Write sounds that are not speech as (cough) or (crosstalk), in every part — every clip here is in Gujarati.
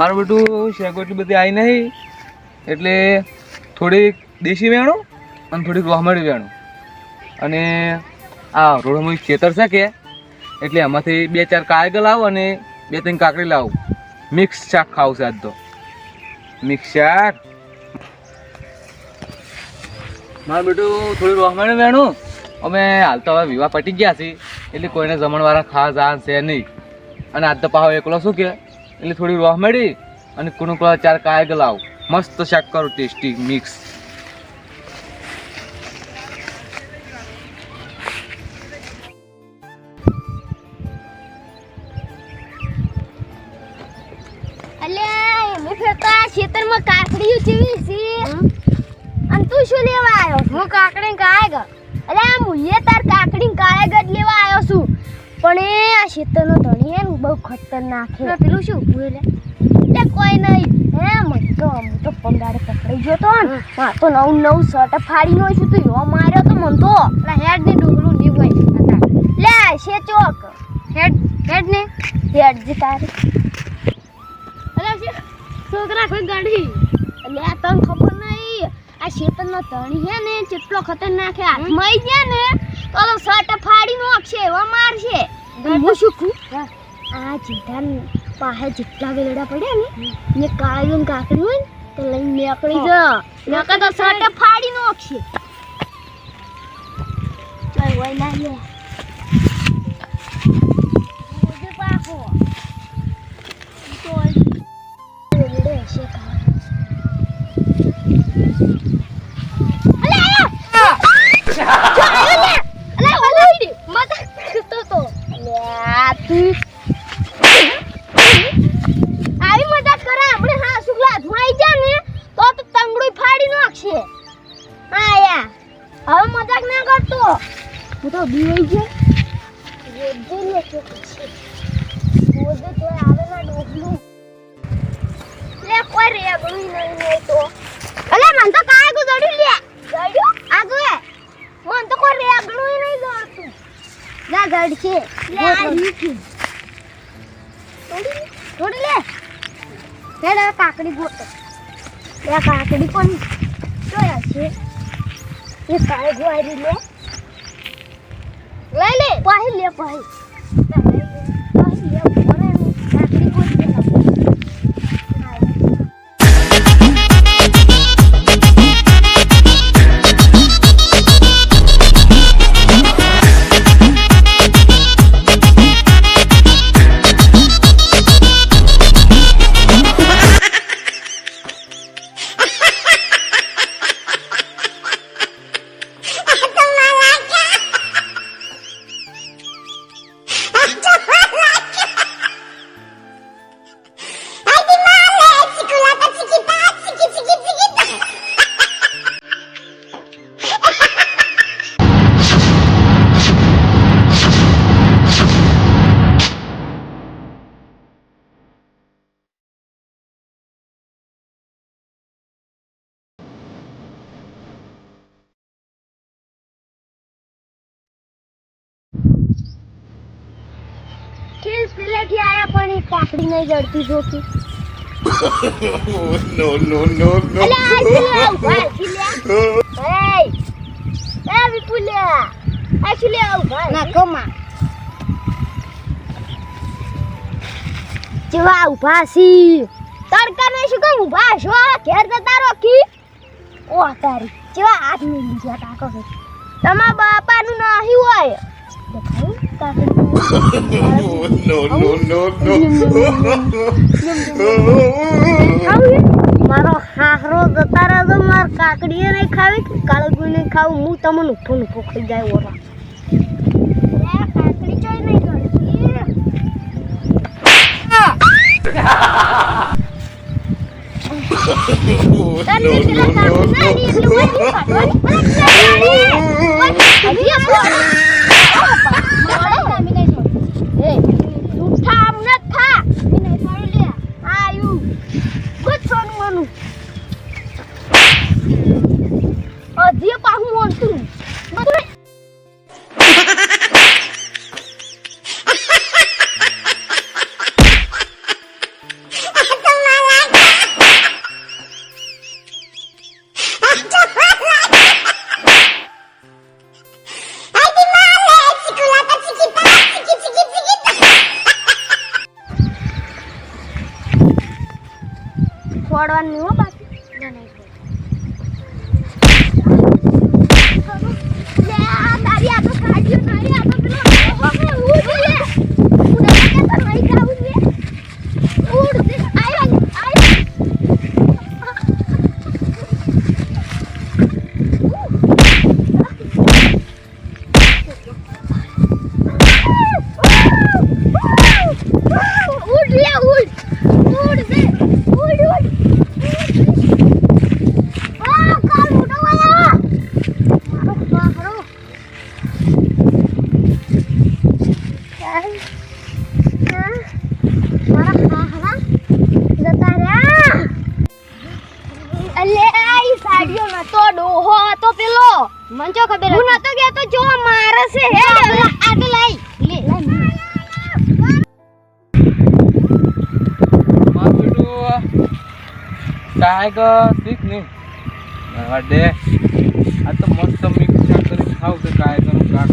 મારું બેટું શેકો એટલી બધી આવી નહીં, એટલે થોડીક દેશી વેણું અને થોડીક રોહમડી વેણું. અને આ રોડમાં ખેતર છે કે, એટલે એમાંથી બે ચાર કાયગલ લાવો અને બે ત્રણ કાકડી લાવું. મિક્સ શાક ખાવું છે આજ તો. મિક્સ શાક. મારું બેટું થોડું રોહમડી વેણું. અમે હાલ તો હવે વિવાહ પટી ગયા છીએ, એટલે કોઈને જમણવાળા ખાસ આ છે નહીં. અને આજ તો પાહો એકલો શું કે? એટલે થોડી રોહ મળી અને કુણું કુણા ચાર કાયગ લાવ. મસ્ત શાક કરો ટેસ્ટી મિક્સ. અલ્યા એમે ફેરતા આ ખેતરમાં કાકડીઓ ચીવી છે. અને તું શું લેવા આવ્યો? હું કાકડી કાયગ. અલ્યા મુઈએ તાર કાકડી કાયગ જ લેવા આવ્યો છું. પણ એ આ શેતરનો ધણી હે ને બહુ ખતરનાક છે પેલું શું ઉભું એટલે કોઈ નહીં. હે મને તો હું તો પંગાડે પકડાઈ ગયો તો ને. હા. તો નવું નવું શર્ટ ફાડી નો છું તું યો માર્યો તો મન તો. હેડ ને ડુંગળું ની હોય લે છે ચોક. હેડ હેડ ને. હેડ જી તારે. અરે છે છોકરા કોઈ ગાડી. એટલે તને ખબર નહીં. આ શેતરનો ધણી હે ને કેટલો ખતરનાક હે. હાથમાં આવી ગયા ને. ઓલો સટ ફાડી નાખશે એવા મારશે. હું શું કહું આ જીધાન પાસે જેટલા વેલડા પડ્યા ને ને કાળી ને કાકડી હોય ને તો લઈને નીકળી જા. નકર તો સટ ફાડી નાખશે. ચાલ વઈ ના લે મોજે પાકો. (laughs) આવી મદદ કરે આપણે હા હાથમાં આવી જાય ને, તો તો તંગડું ફાડી નાખશે. હા હવે મજાક ના કરતો. હું તો બીવાઈ ગયો. રોજે લે કે તો આવે ના ડોકલું લે, કોઈ રે ગણી નહીં નહીં તો અલે મન તો કાય ગુ દડી લે દડ્યું આગુ એ મન તો કોઈ રે ગણું નહીં દોડતું ગડ છે. થોડી લે લે. કાકડી ગોતો. લે કાકડી પણ જોયા છે. એ કાય ગોરી લે. લઈ લે. પાહી લે પાહી. ખીલ પેલેથી આયા પણ એ કાકડી નહીં જડતી જોકી. (laughs) (laughs) નો નો નો ના કમા જેવા ઊભા સી તડકા ને શું કહું ઊભા છો? ઘેર જતા રોકી ઓ તારી. જેવા હાથ મિલી ગયા કાકો છે તમારા બાપાનું નહીં હોય. No, no, no, no. મારો હાહરો જતા રહ્યો માર કાકડીએ નહીં ખાવી કે કાળગુઈ નહીં ખાવું હું તમને ઊભો ઊભો ખાઈ જાય ઓરા no, no, no, ગળતી તને પેલા કાકડી ના દોડવાનું નહીં હો બાકી. આ તારી આ તો કાઢ્યો તારી આ તો પેલો હવે ઉડ લે ઉડ કે તો નહીં જાવું લે ઉડ દે આય આય ઉડ લે ઉડ ઉડ દે ઉડ ઉડ આ કાલ ઉડો વાયા મારો પાહરો ચાલ હા મારા પાહરા જતા રહ્યા અલે આ ઈ સાડીઓ નતો ડોહો હતો પેલો મન ચો ખબર હું નતો ગયો તો જો મારે છે હે આગળ લઈ લે લઈ મારું બેટું કાંઈક શીખ નહીં હા દે આ તો મસ્ત મિક્સ શાક કરી ખાવ તો કાંઈકનું શાક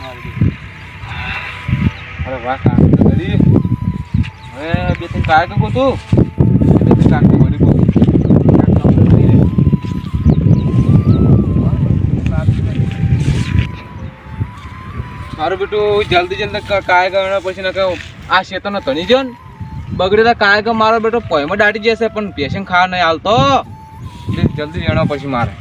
મારું બેટું. અરે વાહ કાંક તો કરી હવે બે ત્રણ કાંઈક ગોતું બે ત્રણ કાંક વળી ગો કાંક કામ તો કરી લે. મારું બેટું જલ્દી જલ્દી કાંઈ ગયો પછી ના કહ્યું આ શેતરનો ધણી જો ને. બગડે તો કાય કે મારો બેટો પોયમાં દાટી જશે, પણ પેશન ખાવા નહીં હાલતો જલ્દી જણા પછી મારે.